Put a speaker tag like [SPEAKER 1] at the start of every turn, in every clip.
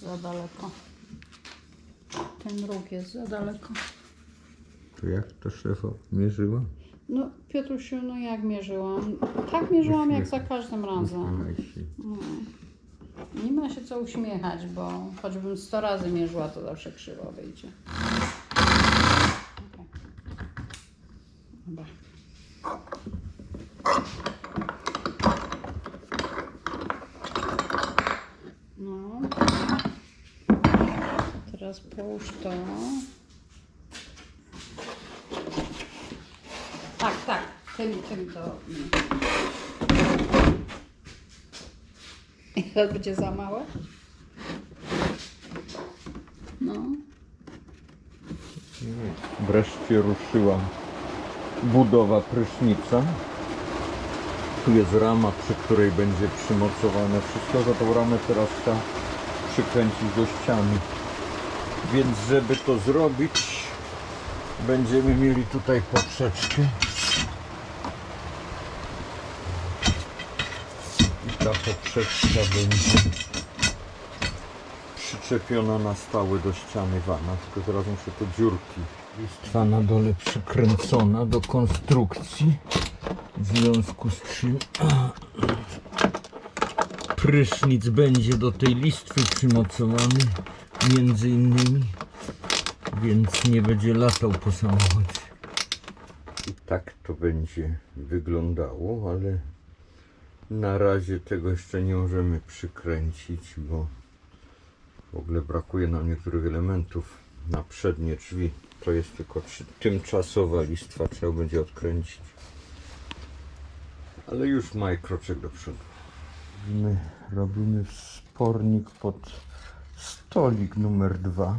[SPEAKER 1] za daleko. Ten róg jest za daleko.
[SPEAKER 2] To jak to szefa mierzyła?
[SPEAKER 1] No Piotrusiu, no jak mierzyłam? Tak mierzyłam jak za każdym razem.
[SPEAKER 2] Się.
[SPEAKER 1] Nie ma się co uśmiechać, bo choćbym 100 razy mierzyła, to zawsze krzywo wyjdzie. Dobra. No. Teraz to. Tak, tak. Tym, tym to. To będzie za małe? No.
[SPEAKER 2] Wreszcie ruszyła budowa prysznica. Tu jest rama, przy której będzie przymocowane wszystko. Za tą ramę teraz trzeba przykręcić do ściany. Więc żeby to zrobić, będziemy mieli tutaj poprzeczkę. I ta poprzeczka będzie przyczepiona na stałe do ściany wana, tylko teraz muszę to dziurki. Listwa na dole przykręcona do konstrukcji, w związku z czym prysznic będzie do tej listwy przymocowany, między innymi, więc nie będzie latał po samochodzie. I tak to będzie wyglądało, ale na razie tego jeszcze nie możemy przykręcić, bo w ogóle brakuje nam niektórych elementów na przednie drzwi. To jest tylko tymczasowa listwa, trzeba będzie odkręcić. Ale już maj kroczek do przodu. My robimy spornik pod stolik numer dwa.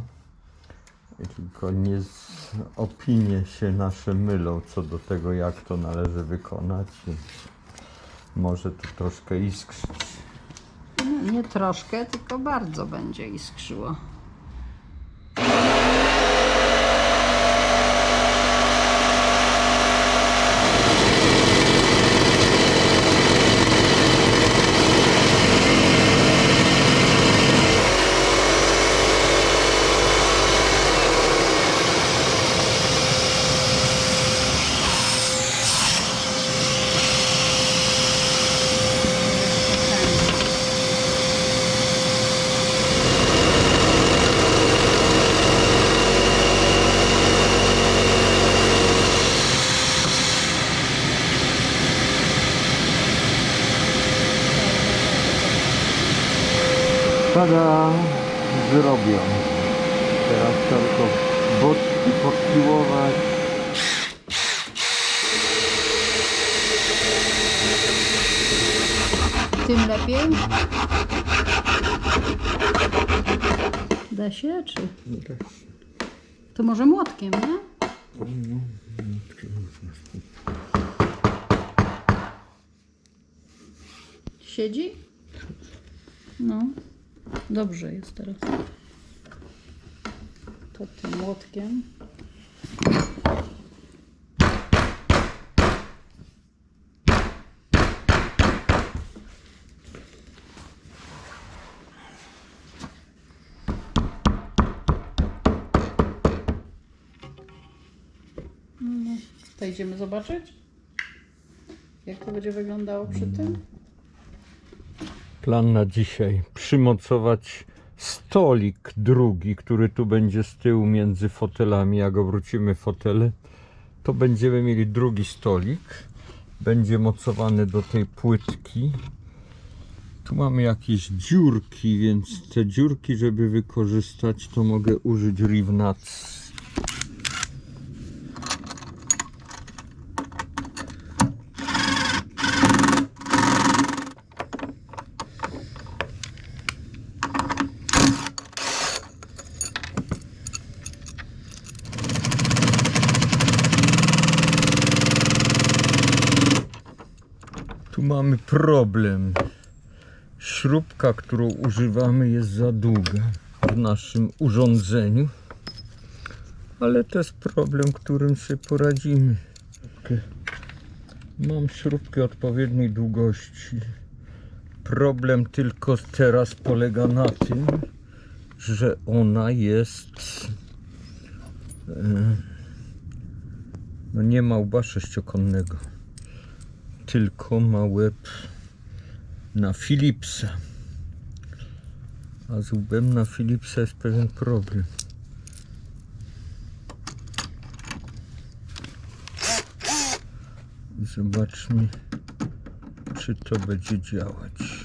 [SPEAKER 2] Tylko nie z opinie się nasze mylą co do tego, jak to należy wykonać. Może tu troszkę iskrzyć.
[SPEAKER 1] Nie troszkę, tylko bardzo będzie iskrzyło.
[SPEAKER 2] Tada! Zrobią. Teraz tylko boczki podpiłować.
[SPEAKER 1] Tym lepiej? Da się, czy? To może młotkiem, nie? Siedzi? No, dobrze jest teraz. To tym młotkiem. To idziemy zobaczyć? Jak to będzie wyglądało przy tym?
[SPEAKER 2] Plan na dzisiaj. Przymocować stolik drugi, który tu będzie z tyłu między fotelami. Jak obrócimy fotele, to będziemy mieli drugi stolik. Będzie mocowany do tej płytki. Tu mamy jakieś dziurki, więc te dziurki, żeby wykorzystać, to mogę użyć Rivnats. Mamy problem. Śrubka, którą używamy, jest za długa w naszym urządzeniu. Ale to jest problem, którym sobie poradzimy. Mam śrubkę odpowiedniej długości. Problem tylko teraz polega na tym, że ona jest. e, No nie ma łba sześciokonnego, tylko ma łeb na Philipsa. A z łbem na Philipsa jest pewien problem. Zobaczmy, czy to będzie działać.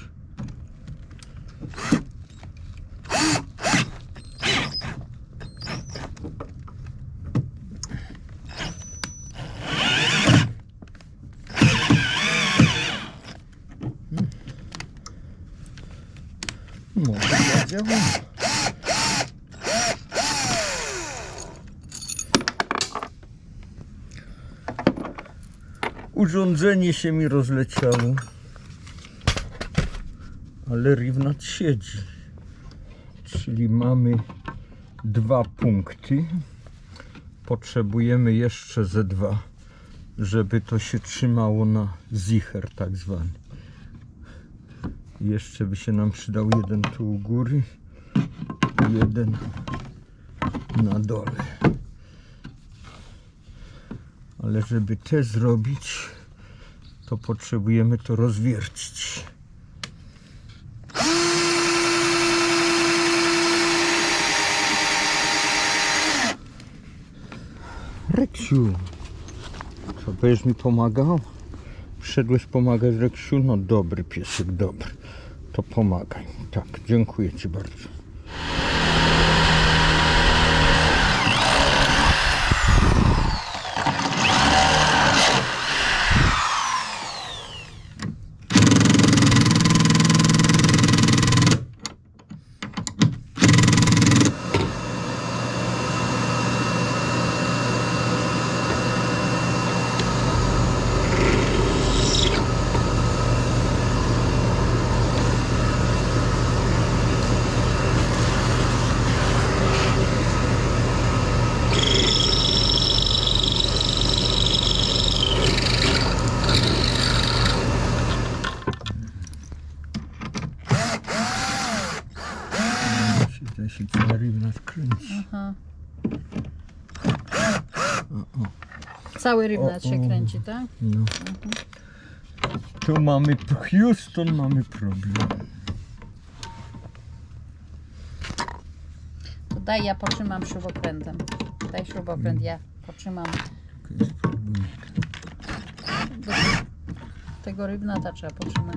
[SPEAKER 2] Może zadziała. Urządzenie się mi rozleciało, ale Riwnat siedzi. Czyli mamy dwa punkty. Potrzebujemy jeszcze ze dwa, żeby to się trzymało na zicher tak zwany. Jeszcze by się nam przydał jeden tu u góry, jeden na dole. Ale żeby te zrobić, to potrzebujemy to rozwiercić. Reksiu, co będziesz mi pomagał? Przyszedłeś pomagać Reksiu? No dobry piesek, dobry. To pomagaj. Tak, dziękuję Ci bardzo. Zdaje się, cała rybna kręci.
[SPEAKER 1] Aha. Cały rybnat się kręci, tak?
[SPEAKER 2] No. Tu mamy Houston, mamy problem.
[SPEAKER 1] To daj, ja potrzymam śrubokrętem. Daj śrubokręt, ja potrzymam. Tego rybnata trzeba potrzymać.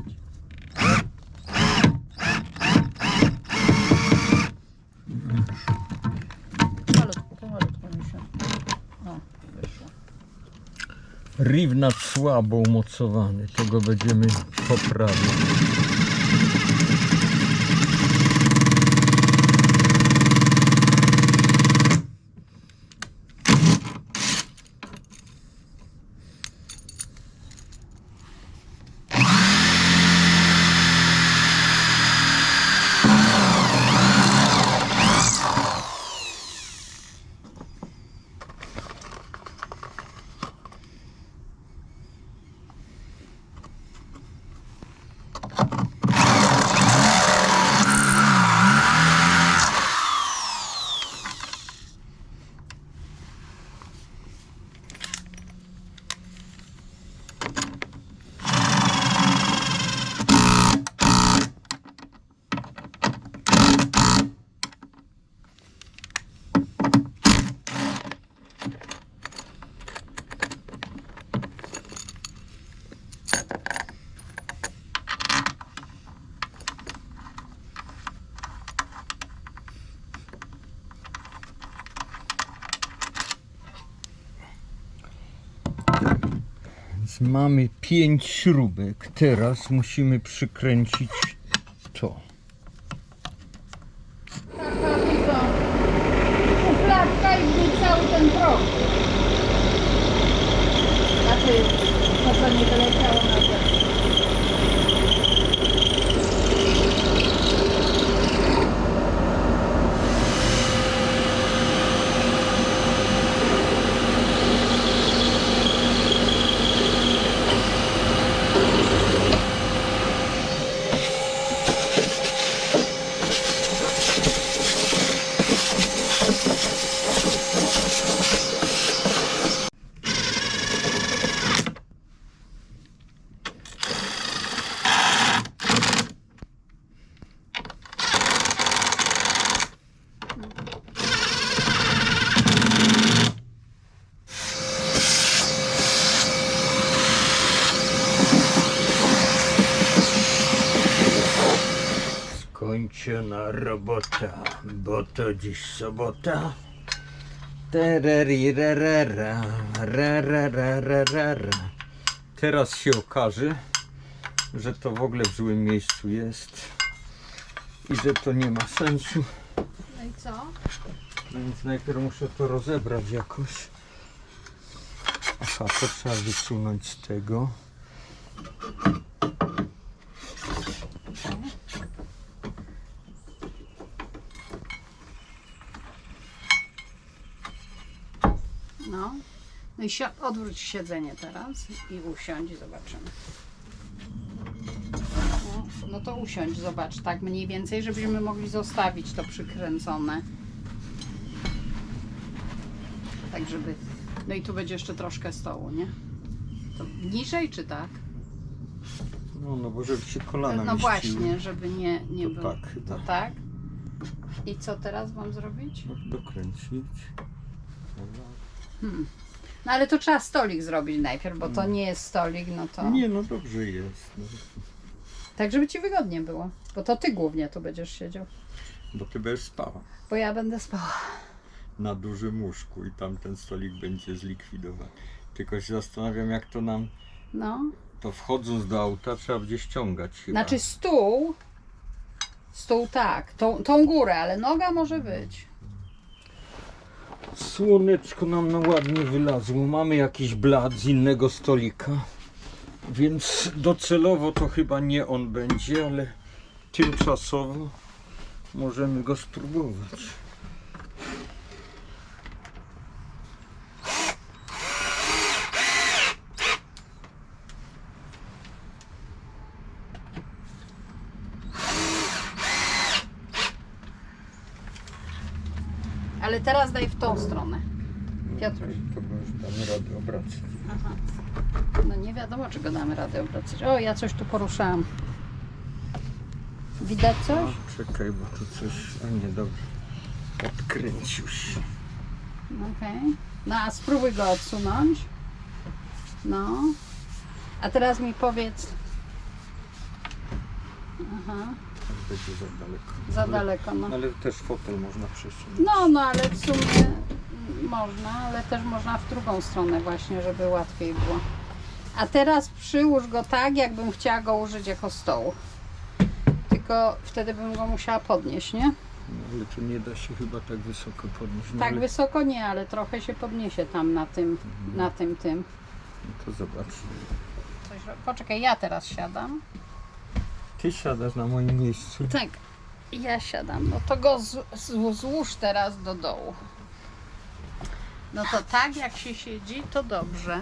[SPEAKER 2] Riwnat słabo umocowany, tego będziemy poprawiać. Mamy pięć śrubek. Teraz musimy przykręcić to.
[SPEAKER 1] Szufladka i był cały ten prąd. Znaczy, to co nie na zewnątrz.
[SPEAKER 2] Robota, bo to dziś sobota. Tererirerera. Teraz się okaże, że to w ogóle w złym miejscu jest i że to nie ma sensu.
[SPEAKER 1] No i co?
[SPEAKER 2] No więc najpierw muszę to rozebrać jakoś. Aha, to trzeba wysunąć z tego.
[SPEAKER 1] No. No i si- odwróć siedzenie teraz i usiądź i zobaczymy. No, no to usiądź, zobacz, tak mniej więcej, żebyśmy mogli zostawić to przykręcone. Tak, żeby... No i tu będzie jeszcze troszkę stołu, nie? To niżej czy tak?
[SPEAKER 2] No, no bo żeby się kolana
[SPEAKER 1] No
[SPEAKER 2] mieściły.
[SPEAKER 1] właśnie, żeby nie, nie
[SPEAKER 2] To
[SPEAKER 1] było.
[SPEAKER 2] tak.
[SPEAKER 1] To tak? I co teraz mam zrobić?
[SPEAKER 2] Dokręcić. Dobra.
[SPEAKER 1] No ale to trzeba stolik zrobić najpierw, bo to nie jest stolik, no to...
[SPEAKER 2] Nie, no dobrze jest. No.
[SPEAKER 1] Tak, żeby ci wygodnie było. Bo to ty głównie tu będziesz siedział.
[SPEAKER 2] Bo ty będziesz spała
[SPEAKER 1] Bo ja będę spała.
[SPEAKER 2] na dużym łóżku i tam ten stolik będzie zlikwidowany. Tylko się zastanawiam, jak to nam,
[SPEAKER 1] No.
[SPEAKER 2] to wchodząc do auta trzeba będzie ściągać chyba.
[SPEAKER 1] Znaczy stół. Stół tak, tą, tą górę, ale noga może być.
[SPEAKER 2] Słoneczko nam no ładnie wylazło. Mamy jakiś blat z innego stolika. Więc docelowo to chyba nie on będzie, ale tymczasowo możemy go spróbować.
[SPEAKER 1] Ale teraz daj w tą stronę. Piotruś.
[SPEAKER 2] To go już damy radę obracać.
[SPEAKER 1] Aha. No nie wiadomo, czy go damy radę obracać. O, ja coś tu poruszałam. Widać coś?
[SPEAKER 2] A, czekaj, bo tu coś... A nie, dobrze. Odkręcił się.
[SPEAKER 1] Okej. No a spróbuj go odsunąć. No. A teraz mi powiedz. Aha,
[SPEAKER 2] Będzie za daleko.
[SPEAKER 1] za
[SPEAKER 2] Ale-
[SPEAKER 1] daleko, no.
[SPEAKER 2] Ale też fotel można przesunąć.
[SPEAKER 1] No, no, ale w sumie można, ale też można w drugą stronę właśnie, żeby łatwiej było. A teraz przyłóż go tak, jakbym chciała go użyć jako stołu. Tylko wtedy bym go musiała podnieść, nie?
[SPEAKER 2] No, ale tu nie da się chyba tak wysoko podnieść. No,
[SPEAKER 1] Tak
[SPEAKER 2] ale...
[SPEAKER 1] wysoko nie, ale trochę się podniesie tam na tym, na tym, tym.
[SPEAKER 2] no To zobacz.
[SPEAKER 1] Coś, poczekaj, ja teraz siadam.
[SPEAKER 2] Ty siadasz na moim miejscu.
[SPEAKER 1] Tak, ja siadam. No to go z, z, złóż teraz do dołu. No to tak jak się siedzi, to dobrze.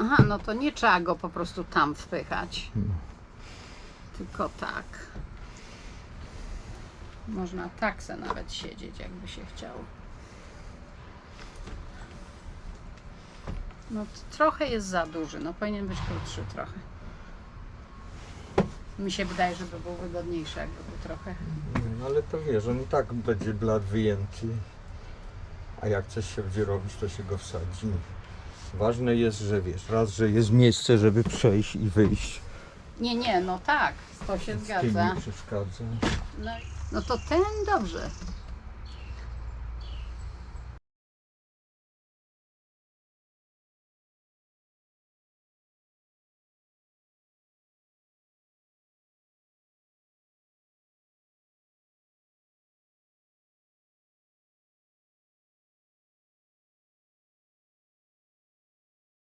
[SPEAKER 1] Aha, no to nie trzeba go po prostu tam wpychać. Tylko tak. Można tak se nawet siedzieć, jakby się chciało. No trochę jest za duży, no powinien być krótszy trochę. Mi się wydaje, żeby był wygodniejszy, jakby był trochę.
[SPEAKER 2] No, ale to wiesz, on i tak będzie blat wyjęty. A jak coś się będzie robić, to się go wsadzi. Ważne jest, że wiesz, raz, że jest miejsce, żeby przejść i wyjść.
[SPEAKER 1] Nie, nie, no tak, to się
[SPEAKER 2] Z tym
[SPEAKER 1] zgadza.
[SPEAKER 2] nie przeszkadza.
[SPEAKER 1] No, no to ten dobrze,